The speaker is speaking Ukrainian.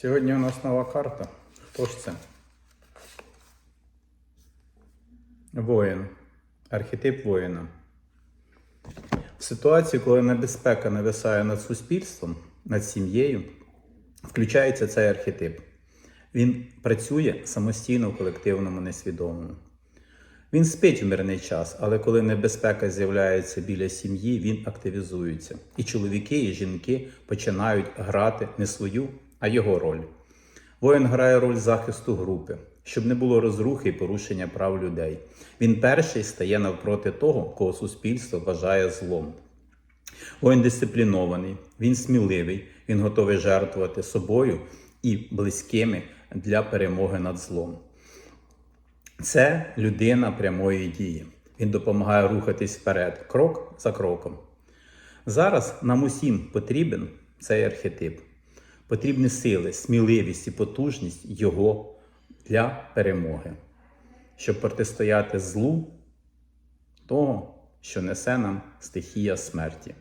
Сьогодні у нас нова карта. Хто ж це? Воїн. Архетип воїна. В ситуації, коли небезпека нависає над суспільством, над сім'єю, включається цей архетип. Він працює самостійно в колективному несвідомому. Він спить в мирний час, але коли небезпека з'являється біля сім'ї, він активізується. І чоловіки, і жінки починають грати не свою, а його роль. Воїн грає роль захисту групи, щоб не було розрухи і порушення прав людей. Він перший стає навпроти того, кого суспільство вважає злом. Воїн дисциплінований, він сміливий, він готовий жертвувати собою і близькими для перемоги над злом. Це людина прямої дії. Він допомагає рухатись вперед, крок за кроком. Зараз нам усім потрібен цей архетип. Потрібні сили, сміливість і потужність його для перемоги, щоб протистояти злу того, що несе нам стихія смерті.